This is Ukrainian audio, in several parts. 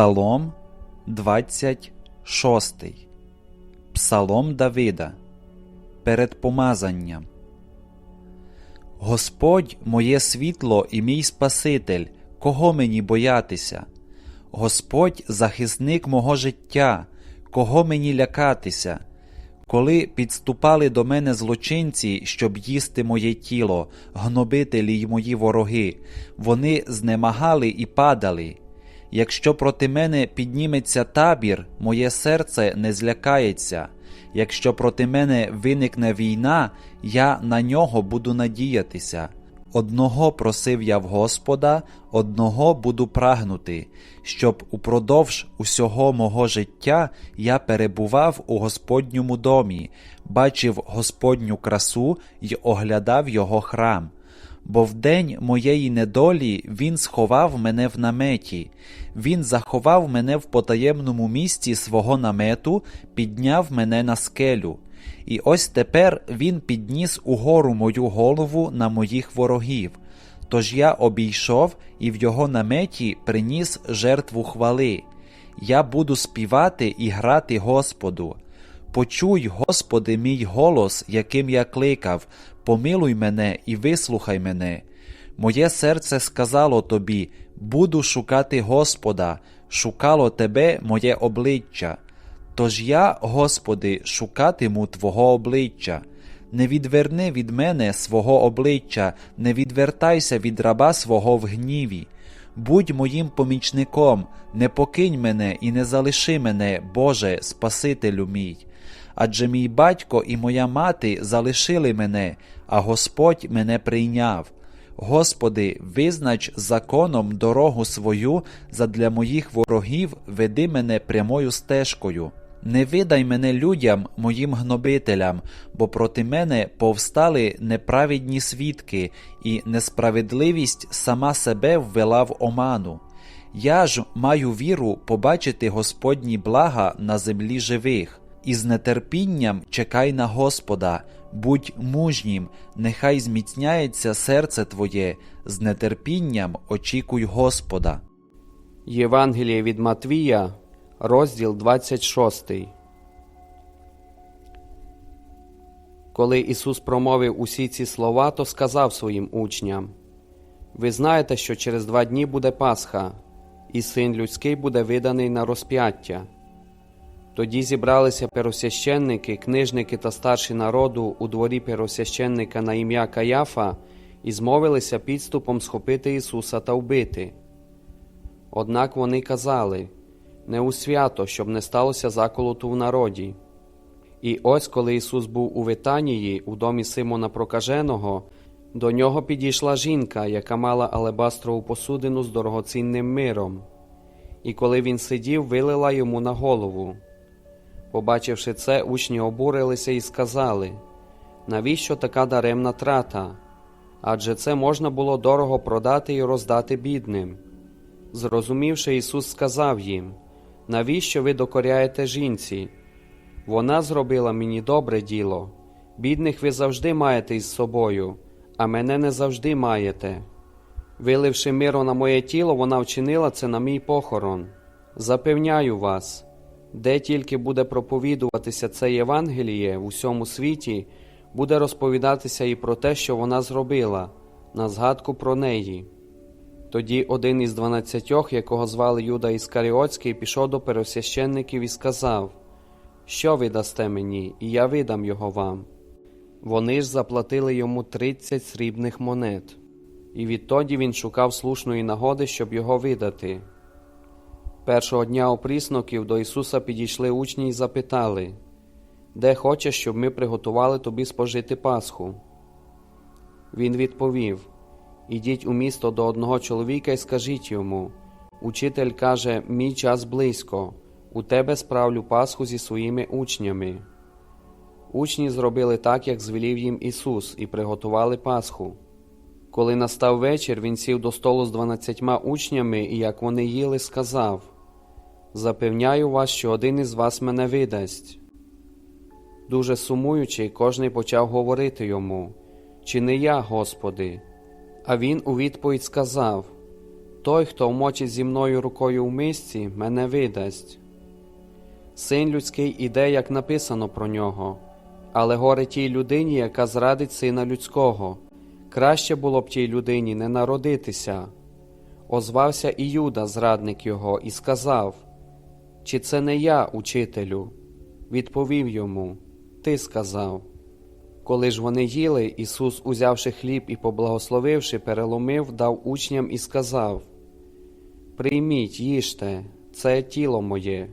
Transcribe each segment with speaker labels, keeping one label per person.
Speaker 1: Псалом 26. Псалом Давида. Перед помазанням. Господь моє світло і мій Спаситель, кого мені боятися? Господь захисник мого життя, кого мені лякатися? Коли підступали до мене злочинці, щоб їсти моє тіло, гнобителі й мої вороги, вони знемагали і падали. Якщо проти мене підніметься табір, моє серце не злякається. Якщо проти мене виникне війна, я на нього буду надіятися. Одного просив я в Господа, одного буду прагнути, щоб упродовж усього мого життя я перебував у Господньому домі, бачив Господню красу й оглядав його храм бо в день моєї недолі він сховав мене в наметі, він заховав мене в потаємному місці свого намету, підняв мене на скелю. І ось тепер він підніс угору мою голову на моїх ворогів. Тож я обійшов і в його наметі приніс жертву хвали. Я буду співати і грати Господу. Почуй, Господи, мій голос, яким я кликав, помилуй мене і вислухай мене. Моє серце сказало тобі: буду шукати Господа, шукало тебе моє обличчя. Тож я, Господи, шукатиму Твого обличчя. Не відверни від мене свого обличчя, не відвертайся від раба свого в гніві. Будь моїм помічником, не покинь мене і не залиши мене, Боже, Спасителю мій адже мій батько і моя мати залишили мене, а Господь мене прийняв. Господи, визнач законом дорогу свою задля моїх ворогів, веди мене прямою стежкою. Не видай мене людям, моїм гнобителям, бо проти мене повстали неправедні свідки, і несправедливість сама себе ввела в оману. Я ж маю віру побачити Господні блага на землі живих і з нетерпінням чекай на Господа, будь мужнім, нехай зміцняється серце твоє, з нетерпінням очікуй Господа.
Speaker 2: Євангеліє від Матвія, розділ 26. Коли Ісус промовив усі ці слова, то сказав своїм учням: Ви знаєте, що через два дні буде Пасха, і син людський буде виданий на розп'яття. Тоді зібралися первосвященники, книжники та старші народу у дворі первосвященника на ім'я Каяфа і змовилися підступом схопити Ісуса та вбити. Однак вони казали не у свято, щоб не сталося заколоту в народі. І ось коли Ісус був у Витанії, у домі Симона Прокаженого, до нього підійшла жінка, яка мала алебастрову посудину з дорогоцінним миром, і коли він сидів, вилила йому на голову. Побачивши це, учні обурилися і сказали навіщо така даремна трата? Адже це можна було дорого продати і роздати бідним. Зрозумівши, Ісус сказав їм навіщо ви докоряєте жінці? Вона зробила мені добре діло. Бідних ви завжди маєте із собою, а мене не завжди маєте. Виливши миро на моє тіло, вона вчинила це на мій похорон. Запевняю вас. Де тільки буде проповідуватися це Євангеліє в усьому світі, буде розповідатися і про те, що вона зробила, на згадку про неї. Тоді один із дванадцятьох, якого звали Юда Іскаріотський, пішов до пересвященників і сказав: Що ви дасте мені, і я видам його вам. Вони ж заплатили йому тридцять срібних монет, і відтоді він шукав слушної нагоди, щоб його видати. Першого дня опрісноків до Ісуса підійшли учні і запитали, де хочеш, щоб ми приготували тобі спожити Пасху? Він відповів Ідіть у місто до одного чоловіка і скажіть йому Учитель каже, мій час близько, у тебе справлю Пасху зі своїми учнями. Учні зробили так, як звелів їм Ісус, і приготували Пасху. Коли настав вечір, він сів до столу з дванадцятьма учнями, і як вони їли, сказав Запевняю вас, що один із вас мене видасть. Дуже сумуючи, кожний почав говорити йому, чи не я, Господи? А він у відповідь сказав Той, хто вмочить зі мною рукою в мисці, мене видасть. Син людський іде, як написано про нього, але горе тій людині, яка зрадить сина людського. Краще було б тій людині не народитися. Озвався і Юда, зрадник його, і сказав: Чи це не я, учителю? Відповів йому: Ти сказав. Коли ж вони їли, Ісус, узявши хліб і поблагословивши, переломив, дав учням і сказав: Прийміть, їжте, це тіло моє.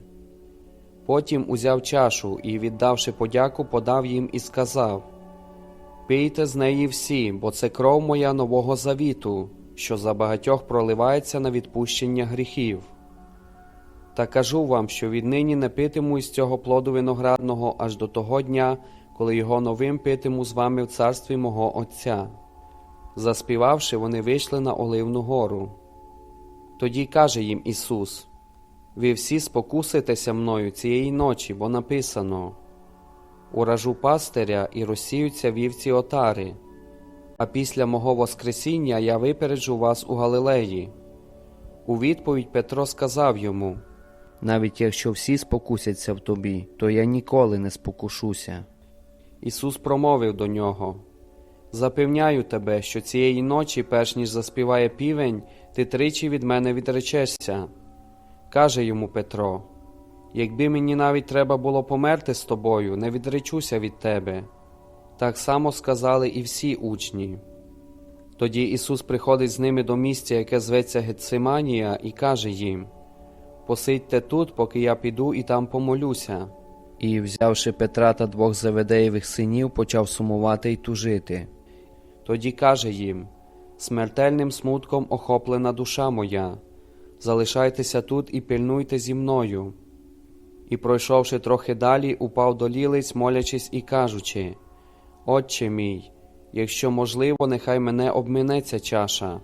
Speaker 2: Потім узяв чашу і, віддавши подяку, подав їм і сказав: Пийте з неї всі, бо це кров моя нового завіту, що за багатьох проливається на відпущення гріхів. Та кажу вам, що віднині не питиму із цього плоду виноградного аж до того дня, коли його новим питиму з вами в царстві мого Отця. Заспівавши, вони вийшли на Оливну гору. Тоді каже їм Ісус: Ви всі спокуситеся мною цієї ночі, бо написано: Уражу пастиря і розсіються вівці отари, а після мого Воскресіння я випереджу вас у Галилеї. У відповідь Петро сказав йому:
Speaker 3: Навіть якщо всі спокусяться в тобі, то я ніколи не спокушуся.
Speaker 2: Ісус промовив до нього: Запевняю тебе, що цієї ночі, перш ніж заспіває півень, ти тричі від мене відречешся. Каже йому Петро: Якби мені навіть треба було померти з тобою, не відречуся від тебе. Так само сказали і всі учні. Тоді Ісус приходить з ними до місця, яке зветься Гетсиманія, і каже їм: Посидьте тут, поки я піду і там помолюся.
Speaker 3: І, взявши Петра та двох Заведеєвих синів, почав сумувати й тужити.
Speaker 2: Тоді каже їм: Смертельним смутком охоплена душа моя, залишайтеся тут і пильнуйте зі мною. І, пройшовши трохи далі, упав до лілиць, молячись і кажучи: Отче мій, якщо можливо, нехай мене обминеться чаша,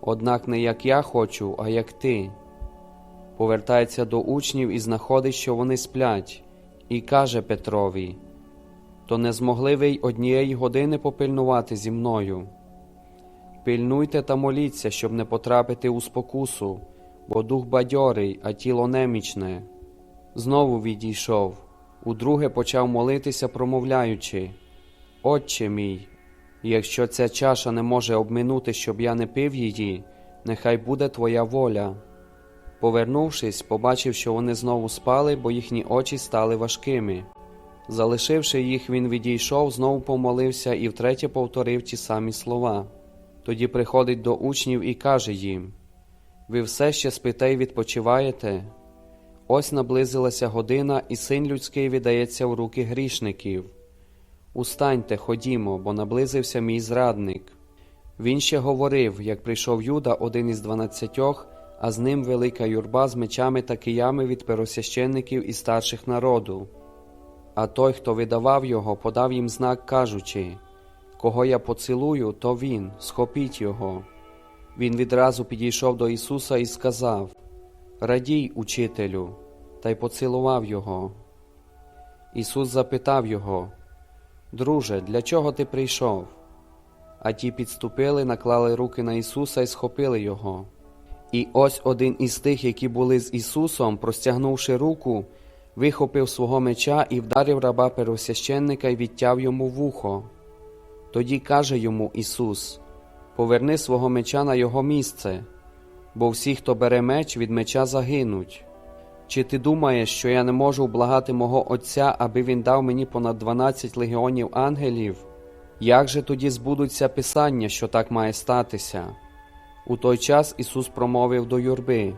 Speaker 2: однак не як я хочу, а як ти. Повертається до учнів і знаходить, що вони сплять, і каже Петрові: То не змогли ви й однієї години попильнувати зі мною. Пильнуйте та моліться, щоб не потрапити у спокусу, бо дух бадьорий, а тіло немічне. Знову відійшов, удруге почав молитися, промовляючи: Отче мій, якщо ця чаша не може обминути, щоб я не пив її, нехай буде твоя воля. Повернувшись, побачив, що вони знову спали, бо їхні очі стали важкими. Залишивши їх, він відійшов, знову помолився і втретє повторив ті самі слова. Тоді приходить до учнів і каже їм: Ви все ще спите й відпочиваєте? Ось наблизилася година, і син людський віддається в руки грішників. Устаньте, ходімо, бо наблизився мій зрадник. Він ще говорив, як прийшов Юда, один із дванадцятьох, а з ним велика юрба з мечами та киями від первосвященників і старших народу. А той, хто видавав його, подав їм знак, кажучи: Кого я поцілую, то він, схопіть його. Він відразу підійшов до Ісуса і сказав: Радій, учителю, та й поцілував його. Ісус запитав його: Друже, для чого ти прийшов? А ті підступили, наклали руки на Ісуса і схопили його. І ось один із тих, які були з Ісусом, простягнувши руку, вихопив свого меча і вдарив раба первосвященника і відтяв йому вухо. Тоді каже йому Ісус: Поверни свого меча на його місце, бо всі, хто бере меч, від меча загинуть. Чи ти думаєш, що я не можу вблагати мого Отця, аби він дав мені понад дванадцять легіонів ангелів? Як же тоді збудуться писання, що так має статися? У той час Ісус промовив до юрби: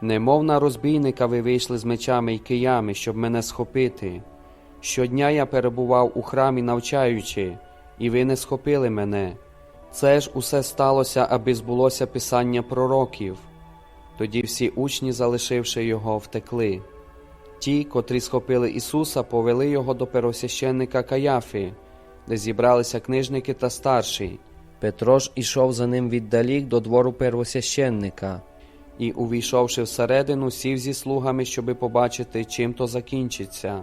Speaker 2: Немов на розбійника ви вийшли з мечами й киями, щоб мене схопити. Щодня я перебував у храмі, навчаючи, і ви не схопили мене. Це ж усе сталося, аби збулося писання пророків. Тоді всі учні, залишивши його, втекли. Ті, котрі схопили Ісуса, повели його до первосвященника Каяфи, де зібралися книжники та старші.
Speaker 3: Петро ж ішов за ним віддалік до двору первосвященника.
Speaker 2: і, увійшовши всередину, сів зі слугами, щоби побачити, чим то закінчиться.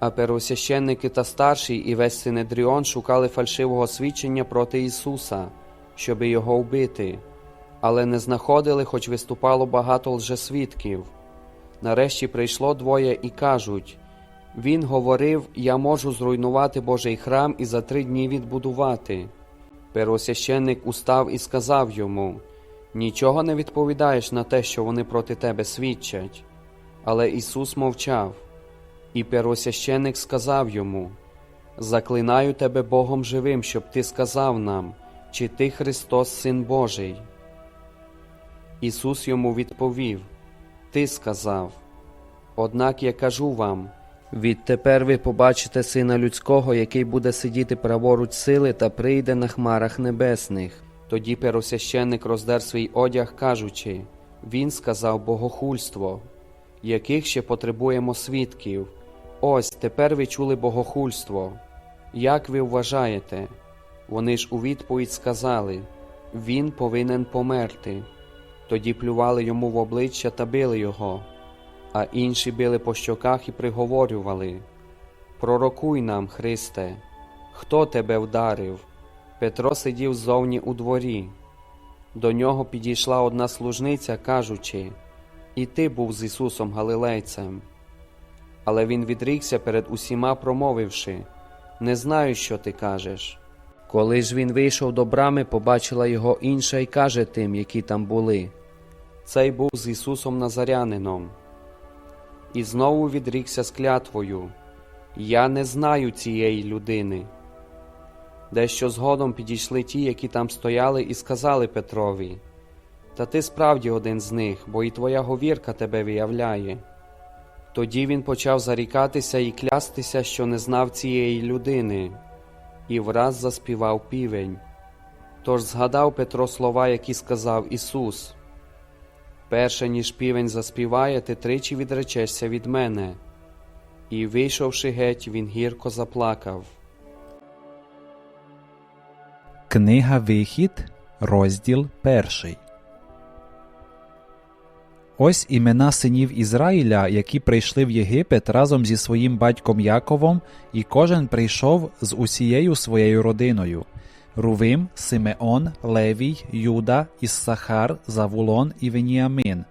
Speaker 2: А первосвященники та старші і весь Синедріон шукали фальшивого свідчення проти Ісуса, щоби його вбити. але не знаходили, хоч виступало багато лжесвідків. Нарешті прийшло двоє і кажуть: Він говорив: Я можу зруйнувати Божий храм і за три дні відбудувати. Первосвященник устав і сказав йому: Нічого не відповідаєш на те, що вони проти тебе свідчать. Але Ісус мовчав. І первосвященник сказав йому: Заклинаю тебе Богом живим, щоб ти сказав нам, чи ти Христос, Син Божий. Ісус йому відповів: Ти сказав. Однак я кажу вам,
Speaker 3: Відтепер ви побачите Сина Людського, який буде сидіти праворуч сили та прийде на хмарах небесних.
Speaker 2: тоді первосвященник роздер свій одяг, кажучи: Він сказав богохульство, яких ще потребуємо свідків. Ось тепер ви чули богохульство. Як ви вважаєте? Вони ж у відповідь сказали: Він повинен померти. Тоді плювали йому в обличчя та били його, а інші били по щоках і приговорювали: Пророкуй нам, Христе, хто тебе вдарив? Петро сидів ззовні у дворі. До нього підійшла одна служниця, кажучи: І ти був з Ісусом Галилейцем. Але він відрікся перед усіма, промовивши: Не знаю, що ти кажеш.
Speaker 3: Коли ж він вийшов до брами, побачила його інша і каже тим, які там були.
Speaker 2: Цей був з Ісусом Назарянином. І знову відрікся з клятвою: Я не знаю цієї людини. Дещо згодом підійшли ті, які там стояли, і сказали Петрові: Та ти справді один з них, бо і твоя говірка тебе виявляє. Тоді він почав зарікатися і клястися, що не знав цієї людини, і враз заспівав півень. Тож згадав Петро слова, які сказав Ісус. Перше, ніж півень заспіває, ти тричі відречешся від мене. І, вийшовши геть, він гірко заплакав.
Speaker 1: Книга Вихід, розділ перший. Ось імена синів Ізраїля, які прийшли в Єгипет разом зі своїм батьком Яковом, і кожен прийшов з усією своєю родиною. Рувим, Симеон, Левій, Юда, Іссахар, Завулон і Веніамин,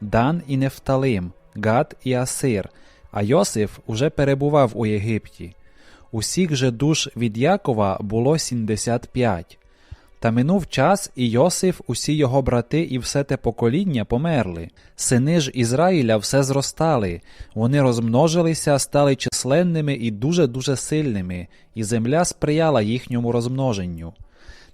Speaker 1: Дан і Нефталим, Гад і Асир, а Йосиф уже перебував у Єгипті. Усіх же душ від Якова було 75. Та минув час, і Йосиф, усі його брати і все те покоління померли. Сини ж Ізраїля все зростали, вони розмножилися, стали численними і дуже-дуже сильними, і земля сприяла їхньому розмноженню.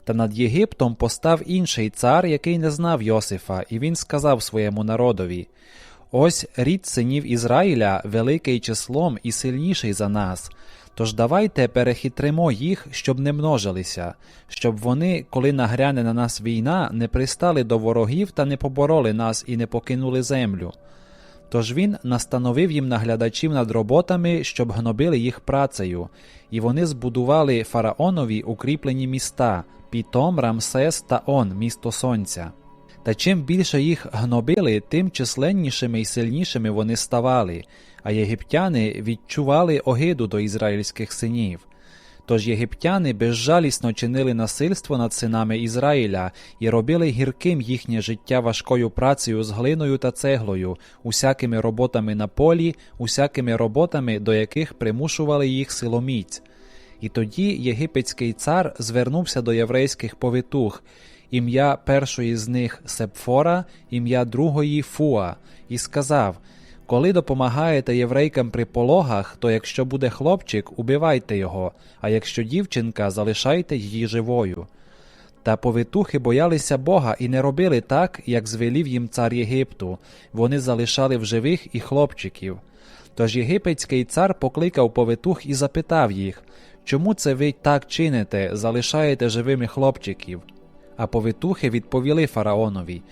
Speaker 1: Та над Єгиптом постав інший цар, який не знав Йосифа, і він сказав своєму народові: Ось рід синів Ізраїля великий числом і сильніший за нас. Тож давайте перехитримо їх, щоб не множилися, щоб вони, коли нагряне на нас війна, не пристали до ворогів та не побороли нас і не покинули землю. Тож він настановив їм наглядачів над роботами, щоб гнобили їх працею, і вони збудували фараонові укріплені міста Пітом, Рамсес та Он, місто Сонця. Та чим більше їх гнобили, тим численнішими і сильнішими вони ставали, а єгиптяни відчували огиду до ізраїльських синів. Тож єгиптяни безжалісно чинили насильство над синами Ізраїля і робили гірким їхнє життя важкою працею з глиною та цеглою, усякими роботами на полі, усякими роботами, до яких примушували їх силоміць. І тоді єгипетський цар звернувся до єврейських повитух, ім'я першої з них Сепфора, ім'я другої Фуа, і сказав: Коли допомагаєте єврейкам при пологах, то якщо буде хлопчик, убивайте його, а якщо дівчинка, залишайте її живою. Та повитухи боялися Бога і не робили так, як звелів їм цар Єгипту, вони залишали в живих і хлопчиків. Тож єгипетський цар покликав повитух і запитав їх, чому це ви так чините, залишаєте живими хлопчиків? А повитухи відповіли фараонові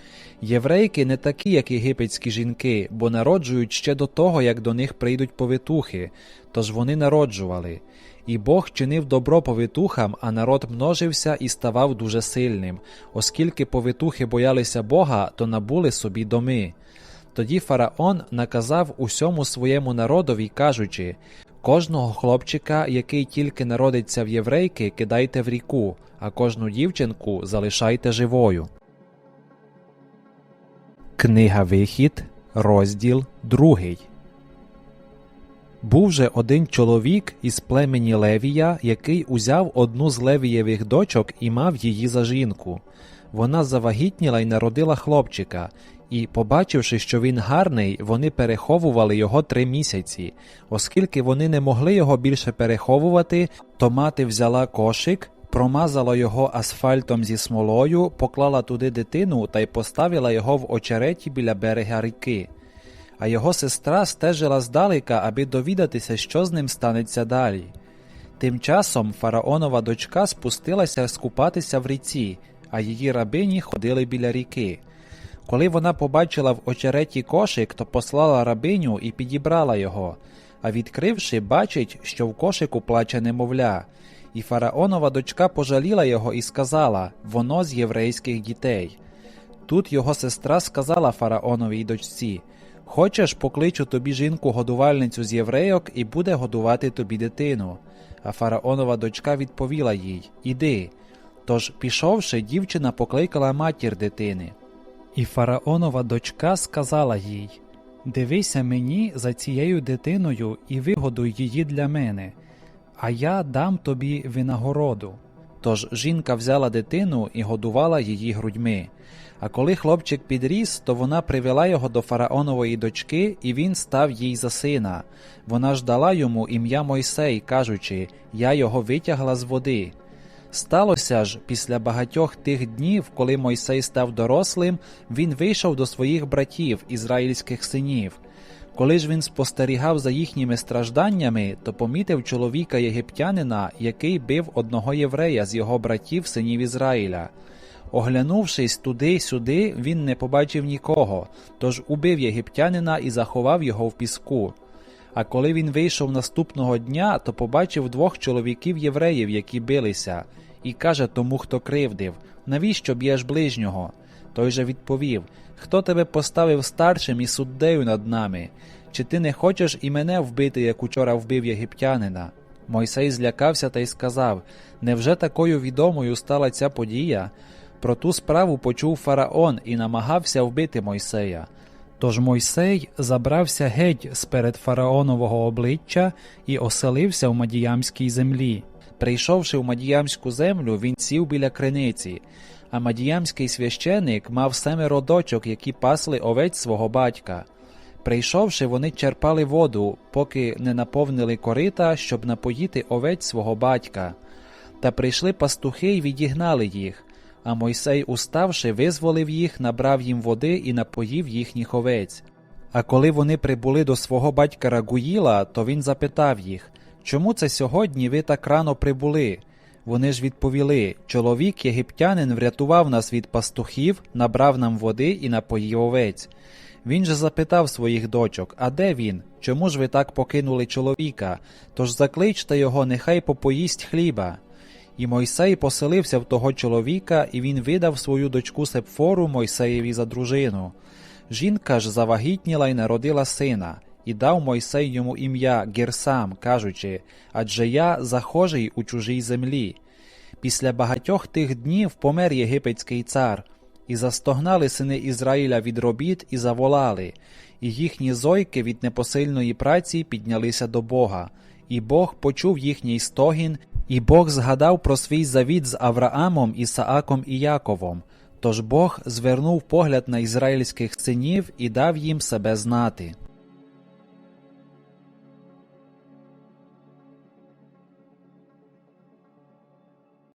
Speaker 1: Єврейки не такі, як єгипетські жінки, бо народжують ще до того, як до них прийдуть повитухи, тож вони народжували. І Бог чинив добро повитухам, а народ множився і ставав дуже сильним. Оскільки повитухи боялися Бога, то набули собі доми. Тоді фараон наказав усьому своєму народові, кажучи Кожного хлопчика, який тільки народиться в єврейки, кидайте в ріку, а кожну дівчинку залишайте живою. Книга Вихід, розділ 2. Був же один чоловік із племені Левія, який узяв одну з Левієвих дочок і мав її за жінку. Вона завагітніла й народила хлопчика, і, побачивши, що він гарний, вони переховували його три місяці. Оскільки вони не могли його більше переховувати, то мати взяла кошик, промазала його асфальтом зі смолою, поклала туди дитину та й поставила його в очереті біля берега ріки. А його сестра стежила здалека, аби довідатися, що з ним станеться далі. Тим часом фараонова дочка спустилася скупатися в ріці, а її рабині ходили біля ріки. Коли вона побачила в очереті кошик, то послала рабиню і підібрала його, а відкривши, бачить, що в кошику плаче немовля. І фараонова дочка пожаліла його і сказала воно з єврейських дітей. Тут його сестра сказала фараоновій дочці Хочеш, покличу тобі жінку-годувальницю з єврейок і буде годувати тобі дитину. А фараонова дочка відповіла їй Іди. Тож, пішовши, дівчина покликала матір дитини. І фараонова дочка сказала їй Дивися мені за цією дитиною і вигодуй її для мене, а я дам тобі винагороду. Тож жінка взяла дитину і годувала її грудьми. А коли хлопчик підріс, то вона привела його до фараонової дочки, і він став їй за сина. Вона ж дала йому ім'я Мойсей, кажучи Я його витягла з води. Сталося ж, після багатьох тих днів, коли Мойсей став дорослим, він вийшов до своїх братів, ізраїльських синів. Коли ж він спостерігав за їхніми стражданнями, то помітив чоловіка єгиптянина, який бив одного єврея з його братів, синів Ізраїля. Оглянувшись туди-сюди, він не побачив нікого, тож убив єгиптянина і заховав його в піску. А коли він вийшов наступного дня, то побачив двох чоловіків євреїв, які билися, і каже тому, хто кривдив Навіщо б'єш ближнього? Той же відповів Хто тебе поставив старшим і суддею над нами? Чи ти не хочеш і мене вбити, як учора вбив єгиптянина? Мойсей злякався та й сказав Невже такою відомою стала ця подія? Про ту справу почув фараон і намагався вбити Мойсея. Тож Мойсей забрався геть з перед фараонового обличчя і оселився в Мадіямській землі. Прийшовши в Мадіямську землю, він сів біля криниці, а Мадіямський священик мав семеро дочок, які пасли овець свого батька. Прийшовши, вони черпали воду, поки не наповнили корита, щоб напоїти овець свого батька. Та прийшли пастухи й відігнали їх. А Мойсей, уставши, визволив їх, набрав їм води і напоїв їхніх овець. А коли вони прибули до свого батька Рагуїла, то він запитав їх Чому це сьогодні ви так рано прибули? Вони ж відповіли Чоловік єгиптянин врятував нас від пастухів, набрав нам води і напоїв овець. Він же запитав своїх дочок А де він? Чому ж ви так покинули чоловіка? Тож закличте його, нехай попоїсть хліба. І Мойсей поселився в того чоловіка, і він видав свою дочку Сепфору Мойсеєві за дружину. Жінка ж завагітніла й народила сина, і дав Мойсей йому ім'я Герсам, кажучи Адже я захожий у чужій землі. Після багатьох тих днів помер єгипетський цар, і застогнали сини Ізраїля від робіт і заволали, і їхні зойки від непосильної праці піднялися до Бога, і Бог почув їхній стогін, і Бог згадав про свій завіт з Авраамом, Ісааком і Яковом. Тож Бог звернув погляд на ізраїльських синів і дав їм себе знати.